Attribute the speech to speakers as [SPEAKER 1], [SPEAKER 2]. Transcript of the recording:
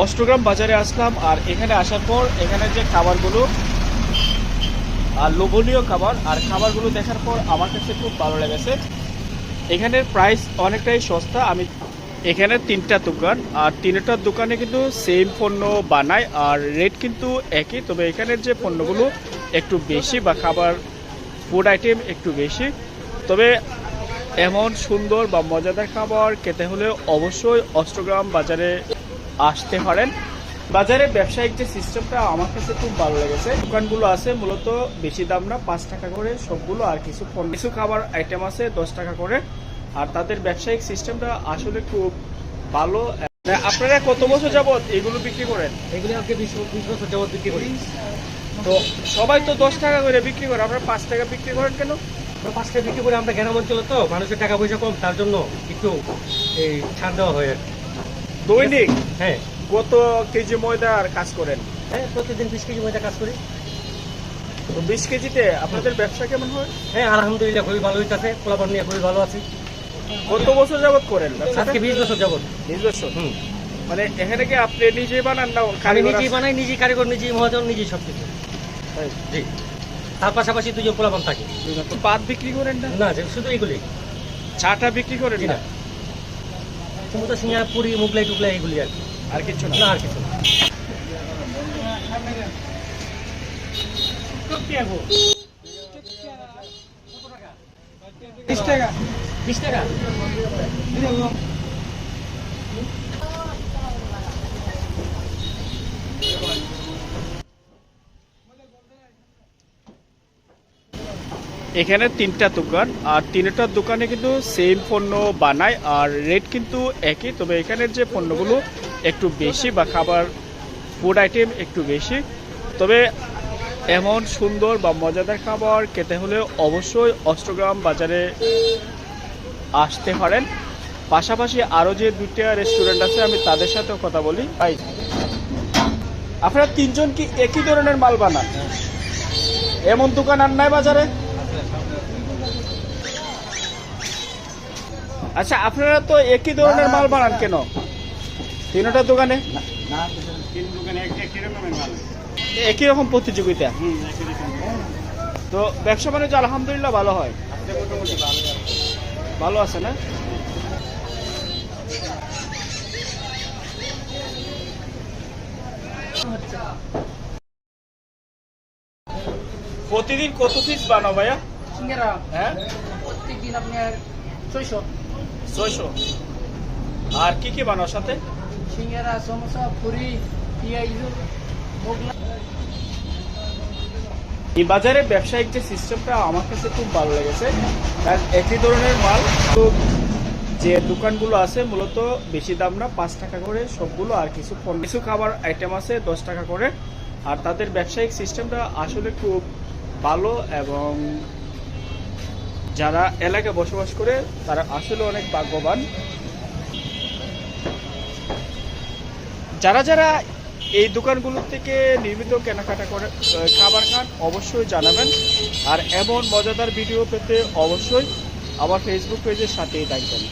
[SPEAKER 1] অষ্টগ্রাম বাজারে আসলাম আর এখানে আসার পর এখানে যে খাবারগুলো, আর লোভনীয় খাবার, আর খাবারগুলো দেখার পর আমার কাছে খুব ভালো লেগেছে। এখানের প্রাইস অনেকটাই সস্তা। আমি এখানে তিনটা দোকান, আর তিনটার দোকানে কিন্তু সেম পণ্য বানায় আর রেট কিন্তু একই। তবে এখানের যে পণ্যগুলো একটু বেশি বা খাবার ফুড আইটেম একটু বেশি। তবে এমন সুন্দর বা মজাদার খাবার খেতে হলে অবশ্যই অষ্টগ্রাম বাজারে আসতে পারেন। বাজারে ব্যবসায়িক যে সিস্টেমটা আমার কাছে খুব ভালো লেগেছে দোকানগুলো আছে মূলত বেশি দাম না পাঁচ টাকা করে সবগুলো আর কিছু কিছু খাবার আইটেম আছে দশ টাকা করে। আর তাদের ব্যবসায়িক সিস্টেমটা আসলে খুব ভালো। আপনারা কত বছর যাবত এগুলো বিক্রি করেন?
[SPEAKER 2] এগুলি আজকে বিশ বিশ বছর যাবত বিক্রি করি।
[SPEAKER 1] তো সবাই তো দশ টাকা করে বিক্রি করে আপনারা পাঁচ টাকা বিক্রি করেন কেন?
[SPEAKER 2] পাঁচ টাকা বিক্রি করে আমরা গ্রাম অঞ্চলে তো মানুষের টাকা পয়সা কম তার জন্য একটু এই ছাড় দেওয়া হয় আর কি।
[SPEAKER 1] দৈনিক?
[SPEAKER 2] হ্যাঁ।
[SPEAKER 1] কত কেজি ময়দার কাজ করেন?
[SPEAKER 2] হ্যাঁ প্রতিদিন বিশ কেজি মধ্যে কাজ করি।
[SPEAKER 1] তো বিশ কেজিতে আপনাদের ব্যবসা কেমন হয়?
[SPEAKER 2] হ্যাঁ আলহামদুলিল্লাহ খুবই ভালো হইতেছে। পোলাপান নিয়ে খুবই ভালো আছি।
[SPEAKER 1] কত বছর যাবত করেন
[SPEAKER 2] আজকে বিশ বছর যাবত
[SPEAKER 1] বিশ বছর?
[SPEAKER 2] হুম।
[SPEAKER 1] মানে এখানে কি আপনি নিজে বানান না
[SPEAKER 2] আমি নিজেই বানাই নিজেই কারিগর নিজেই মহাজন নিজেই সব কিছু। জি। তার পাশাপাশি দুজন পোলাপান থাকে।
[SPEAKER 1] তো পাট বিক্রি করেন না?
[SPEAKER 2] না শুধু এগুলি
[SPEAKER 1] চাটা বিক্রি করেন না।
[SPEAKER 2] সমুদ্র সিংহা পুরি মুগলাই টুগলাই এগুলি আর কি।
[SPEAKER 1] আর কিছু
[SPEAKER 2] না। আর কিছু না। বিশ টাকা। বিশ টাকা।
[SPEAKER 1] এখানে তিনটা দোকান, আর তিনটার দোকানে কিন্তু সেম পণ্য বানায়, আর রেট কিন্তু একই। তবে এখানের যে পণ্যগুলো একটু বেশি বা খাবার ফুড আইটেম একটু বেশি। তবে এমন সুন্দর বা মজাদার খাবার খেতে হলে অবশ্যই অষ্টগ্রাম বাজারে আসতে পারেন। পাশাপাশি আরও যে দুইটা রেস্টুরেন্ট আছে, আমি তাদের সাথেও কথা বলি। ভাই, আপনারা তিনজন কি একই ধরনের মাল বানান? এমন দোকান আর নাই বাজারে? আচ্ছা আপনারা তো একই ধরনের মাল বানান কেন? তিনটা দোকানে? একই রকম প্রতিযোগিতা? তো ব্যবসা বাণিজ্য আলহামদুলিল্লাহ ভালো হয়? ভালো আছে। না? প্রতিদিন কত পিস বানাও ভাইয়া? হ্যাঁ?
[SPEAKER 3] প্রত্যেকদিন আপনার ছয়শো।
[SPEAKER 1] ছয়শো? আর কি কি বানাও সাথে?
[SPEAKER 3] সিঙ্গারা সমোসা পুরি পিঁয়াজ মোগলা
[SPEAKER 1] এই বাজারে ব্যবসায়িক যে সিস্টেমটা আমার কাছে খুব ভালো লেগেছে কারণ একই ধরনের মাল। তো যে দোকানগুলো আছে মূলত বেশি দাম না পাঁচ টাকা করে সবগুলো আর কিছু কিছু খাবার আইটেম আছে দশ টাকা করে। আর তাদের ব্যবসায়িক সিস্টেমটা আসলে খুব ভালো এবং যারা এলাকায় বসবাস করে, তারা আসলে অনেক ভাগ্যবান। যারা যারা এই দোকানগুলো থেকে নিয়মিত কেনাকাটা করে খাবার খান, অবশ্যই জানাবেন। আর এমন মজাদার ভিডিও পেতে অবশ্যই আমার ফেসবুক পেজের সাথেই থাকবেন।